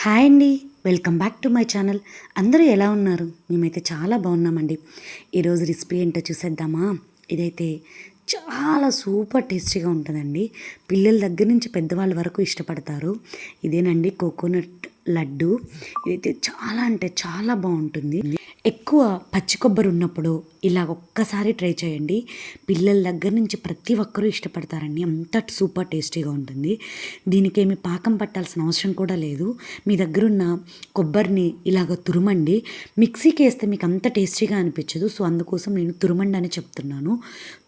Hi అండి. Welcome back to my channel. అందరూ ఎలా ఉన్నారు? మేమైతే చాలా బాగున్నామండి. ఈరోజు రెసిపీ ఏంటో చూసేద్దామా? ఇదైతే చాలా సూపర్ టేస్టీగా ఉంటుందండి. పిల్లల దగ్గర నుంచి పెద్దవాళ్ళ వరకు ఇష్టపడతారు. ఇదేనండి కోకోనట్ లడ్డు. ఇదైతే చాలా అంటే చాలా బాగుంటుంది. ఎక్కువ పచ్చి కొబ్బరి ఉన్నప్పుడు ఇలా ఒక్కసారి ట్రై చేయండి. పిల్లల దగ్గర నుంచి ప్రతి ఒక్కరూ ఇష్టపడతారండి. అంత సూపర్ టేస్టీగా ఉంటుంది. దీనికి ఏమి పాకం పట్టాల్సిన అవసరం కూడా లేదు. మీ దగ్గరున్న కొబ్బరిని ఇలాగ తురుమండి. మిక్సీకి వేస్తే మీకు అంత టేస్టీగా అనిపించదు. సో అందుకోసం నేను తురుమండి అని చెప్తున్నాను.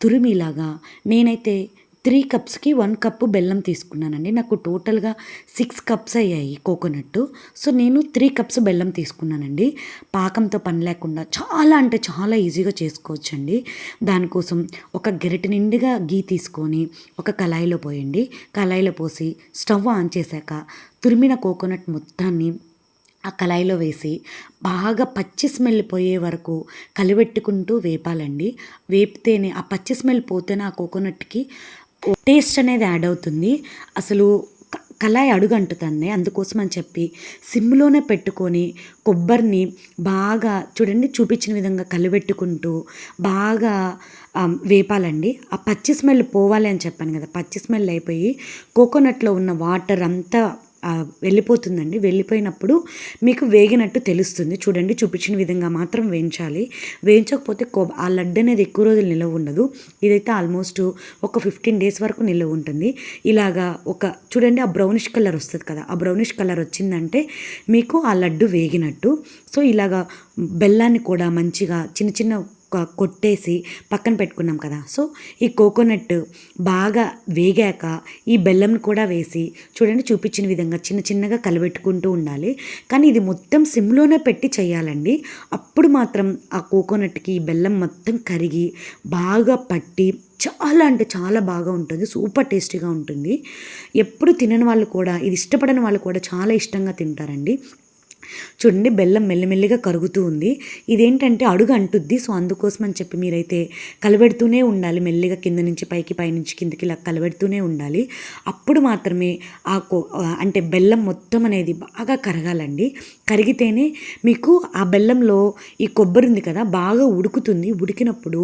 తురిమి ఇలాగా నేనైతే త్రీ కప్స్కి వన్ కప్పు బెల్లం తీసుకున్నానండి. నాకు టోటల్గా సిక్స్ కప్స్ అయ్యాయి కోకోనట్. సో నేను త్రీ కప్స్ బెల్లం తీసుకున్నానండి. పాకంతో పని లేకుండా చాలా అంటే చాలా ఈజీగా చేసుకోవచ్చండి. దానికోసం ఒక గెరటి నిండుగా గీ తీసుకొని ఒక కళాయిలో పోయండి. కళాయిలో పోసి స్టవ్ ఆన్ చేశాక తురిమిన కోకోనట్ మొత్తాన్ని ఆ కళాయిలో వేసి బాగా పచ్చి స్మెల్ పోయే వరకు కలిపెట్టుకుంటూ వేపాలండి. వేపితేనే ఆ పచ్చి స్మెల్ పోతేనే ఆ కోకోనట్కి టేస్ట్ అనేది యాడ్ అవుతుంది. అసలు క- కళాయి అడుగంటుతుంది అందుకోసం అని చెప్పి సిమ్లోనే పెట్టుకొని కొబ్బరిని బాగా చూడండి చూపించిన విధంగా కలిపెట్టుకుంటూ బాగా వేపాలండి. ఆ పచ్చి స్మెల్ పోవాలి అని చెప్పాను కదా పచ్చి స్మెల్ అయిపోయి కోకోనట్లో ఉన్న వాటర్ అంతా వెళ్ళిపోతుందండి. వెళ్ళిపోయినప్పుడు మీకు వేగినట్టు తెలుస్తుంది. చూడండి చూపించిన విధంగా మాత్రం వేయించాలి. వేయించకపోతే కో ఆ లడ్డు అనేది ఎక్కువ రోజులు నిలవ ఉండదు. ఇదైతే ఆల్మోస్ట్ ఒక ఫిఫ్టీన్ డేస్ వరకు నిలవ ఉంటుంది. ఇలాగా ఒక చూడండి ఆ బ్రౌనిష్ కలర్ వస్తుంది కదా. ఆ బ్రౌనిష్ కలర్ వచ్చిందంటే మీకు ఆ లడ్డు వేగినట్టు. సో ఇలాగా బెల్లాన్ని కూడా మంచిగా చిన్న చిన్న కొట్టేసి పక్కన పెట్టుకున్నాం కదా. సో ఈ కోకోనట్ బాగా వేగాక ఈ బెల్లం కూడా వేసి చూడండి చూపించిన విధంగా చిన్న చిన్నగా కలబెట్టుకుంటూ ఉండాలి. కానీ ఇది మొత్తం సిమ్లోనే పెట్టి చేయాలండి. అప్పుడు మాత్రం ఆ కోకోనట్కి ఈ బెల్లం మొత్తం కరిగి బాగా పట్టి చాలా అంటే చాలా బాగా ఉంటుంది. సూపర్ టేస్టీగా ఉంటుంది. ఎప్పుడు తినని వాళ్ళు కూడా ఇది ఇష్టపడని వాళ్ళు కూడా చాలా ఇష్టంగా తింటారండి. చూడండి బెల్లం మెల్లిమెల్లిగా కరుగుతూ ఉంది. ఇదేంటంటే అడుగు అంటుద్ది. సో అందుకోసం అని చెప్పి మీరైతే కలబెడుతూనే ఉండాలి. మెల్లిగా కింద నుంచి పైకి పైనుంచి కిందకి ఇలా కలబెడుతూనే ఉండాలి. అప్పుడు మాత్రమే ఆ కో అంటే బెల్లం మొత్తం అనేది బాగా కరగాలండి. కరిగితేనే మీకు ఆ బెల్లంలో ఈ కొబ్బరి ఉంది కదా బాగా ఉడుకుతుంది. ఉడికినప్పుడు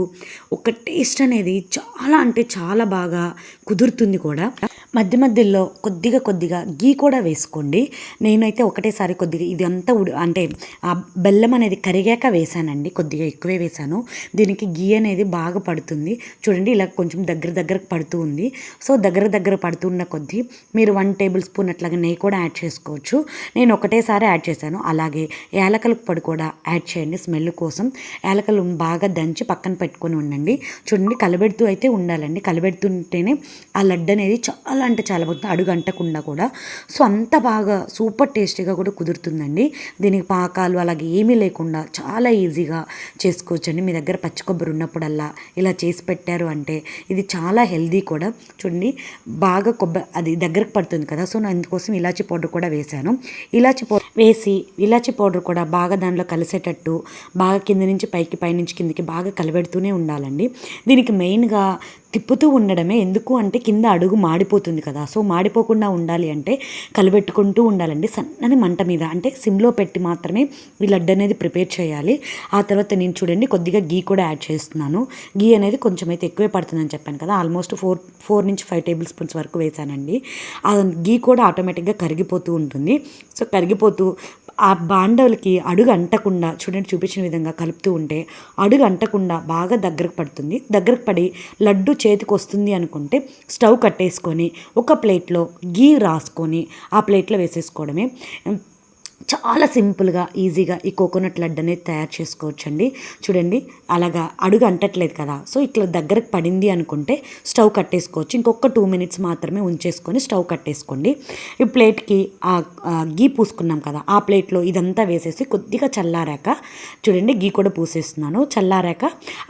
ఒక టేస్ట్ అనేది చాలా అంటే చాలా బాగా కుదురుతుంది కూడా. మధ్య మధ్యలో కొద్దిగా కొద్దిగా గీ కూడా వేసుకోండి. నేనైతే ఒకటేసారి కొద్దిగా ఇది అంతా ఉడి అంటే ఆ బెల్లం అనేది కరిగాక వేసానండి. కొద్దిగా ఎక్కువే వేసాను. దీనికి గీ అనేది బాగా పడుతుంది. చూడండి ఇలా కొంచెం దగ్గర దగ్గరకు పడుతూ ఉంది. సో దగ్గర దగ్గర పడుతున్న కొద్దీ మీరు వన్ టేబుల్ స్పూన్ అట్లాగా నెయ్యి కూడా యాడ్ చేసుకోవచ్చు. నేను ఒకటేసారి యాడ్ చేశాను. అలాగే యాలకల పొడి కూడా యాడ్ చేయండి స్మెల్ కోసం. యాలకలు బాగా దంచి పక్కన పెట్టుకొని ఉండండి. చూడండి కలబెడుతూ అయితే ఉండాలండి. కలబెడుతుంటేనే ఆ లడ్డు అనేది చాలా అంటే చాలా బాగుంటుంది అడుగు అంటకుండా కూడా. సో అంత బాగా సూపర్ టేస్టీగా కూడా కుదురుతుందండి. దీనికి పాకాలు అలాగే ఏమీ లేకుండా చాలా ఈజీగా చేసుకోవచ్చండి. మీ దగ్గర పచ్చి కొబ్బరి ఉన్నప్పుడల్లా ఇలా చేసి పెట్టారు అంటే ఇది చాలా హెల్దీ కూడా. చూడండి బాగా కొబ్బరి అది దగ్గరకు పడుతుంది కదా సో నేను అందుకోసం ఇలాచి పౌడర్ కూడా వేశాను. ఇలాచి పౌడర్ వేసి ఇలాచి పౌడర్ కూడా బాగా దాంట్లో కలిసేటట్టు బాగా కింద నుంచి పైకి పైనుంచి కిందకి బాగా కలబెడుతూనే ఉండాలండి. దీనికి మెయిన్గా తిప్పుతూ ఉండడమే ఎందుకు అంటే కింద అడుగు మాడిపోతుంది కదా. సో మాడిపోకుండా ఉండాలి అంటే కలబెట్టుకుంటూ ఉండాలండి. సన్నని మంట మీద అంటే సిమ్లో పెట్టి మాత్రమే ఈ లడ్డు అనేది ప్రిపేర్ చేయాలి. ఆ తర్వాత నేను చూడండి కొద్దిగా గీ కూడా యాడ్ చేస్తున్నాను. గీ అనేది కొంచెం అయితే ఎక్కువే పడుతుందని చెప్పాను కదా. ఆల్మోస్ట్ ఫోర్ ఫోర్ నుంచి ఫైవ్ టేబుల్ స్పూన్స్ వరకు వేసానండి. ఆ గీ కూడా ఆటోమేటిక్గా కరిగిపోతూ ఉంటుంది. సో కరిగిపోతూ ఆ బాండవులకి అడుగు అంటకుండా చూడండి చూపించిన విధంగా కలుపుతూ ఉంటే అడుగు అంటకుండా బాగా దగ్గరకు పడుతుంది. దగ్గరకు పడి లడ్డు చేతికి వస్తుంది అనుకుంటే స్టవ్ కట్టేసుకొని ఒక ప్లేట్లో గీ రాసుకొని ఆ ప్లేట్లో వేసేసుకోవడమే. చాలా సింపుల్గా ఈజీగా ఈ కోకోనట్ లడ్డు అనేది తయారు చేసుకోవచ్చండి. చూడండి అలాగా అడుగు అంటట్లేదు కదా. సో ఇట్లా దగ్గరకు పడింది అనుకుంటే స్టవ్ కట్టేసుకోవచ్చు. ఇంకొక టూ మినిట్స్ మాత్రమే ఉంచేసుకొని స్టవ్ కట్టేసుకోండి. ఈ ప్లేట్కి ఆ గీ పూసుకున్నాం కదా ఆ ప్లేట్లో ఇదంతా వేసేసి కొద్దిగా చల్లారాక చూడండి గీ కూడా పూసేస్తున్నాను. చల్లారాక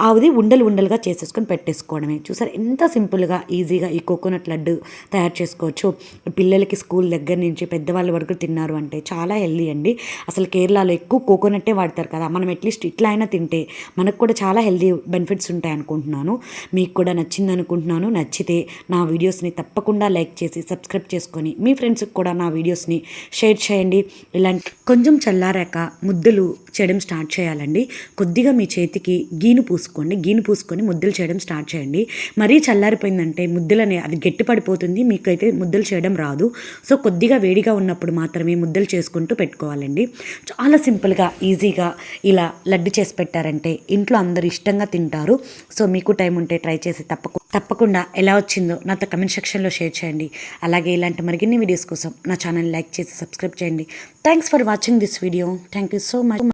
ఆవిది ఉండలు ఉండలుగా చేసేసుకొని పెట్టేసుకోవడమే. చూసారు ఎంత సింపుల్గా ఈజీగా ఈ కోకోనట్ లడ్డు తయారు చేసుకోవచ్చు. పిల్లలకి స్కూల్ దగ్గర నుంచి పెద్దవాళ్ళ వరకు తిన్నారు అంటే చాలా హెల్త్ హెల్దీ అండి. అసలు కేరళలో ఎక్కువ కోకోనట్టే వాడతారు కదా. మనం అట్లీస్ట్ ఇట్లా అయినా తింటే మనకు కూడా చాలా హెల్దీ బెనిఫిట్స్ ఉంటాయి అనుకుంటున్నాను. మీకు కూడా నచ్చింది అనుకుంటున్నాను. నచ్చితే నా వీడియోస్ని తప్పకుండా లైక్ చేసి సబ్స్క్రైబ్ చేసుకొని మీ ఫ్రెండ్స్కి కూడా నా వీడియోస్ని షేర్ చేయండి. ఇలాంటి కొంచెం చల్లారాక ముద్దలు చేయడం స్టార్ట్ చేయాలండి. కొద్దిగా మీ చేతికి గీను పూసుకోండి. గీను పూసుకొని ముద్దలు చేయడం స్టార్ట్ చేయండి. మరీ చల్లారిపోయిందంటే ముద్దలనే అది గట్టి పడిపోతుంది మీకైతే ముద్దలు చేయడం రాదు. సో కొద్దిగా వేడిగా ఉన్నప్పుడు మాత్రమే ముద్దలు చేసుకుంటూ పెట్టుకోవాలండి. చాలా సింపుల్గా ఈజీగా ఇలా లడ్డు చేసి పెట్టారంటే ఇంట్లో అందరూ ఇష్టంగా తింటారు. సో మీకు టైం ఉంటే ట్రై చేసి తప్పకు తప్పకుండా ఎలా వచ్చిందో నాతో కమెంట్ సెక్షన్లో షేర్ చేయండి. అలాగే ఇలాంటి మరిన్ని వీడియోస్ కోసం నా ఛానల్ లైక్ చేసి సబ్స్క్రైబ్ చేయండి. Thanks for watching this video. Thank you so much.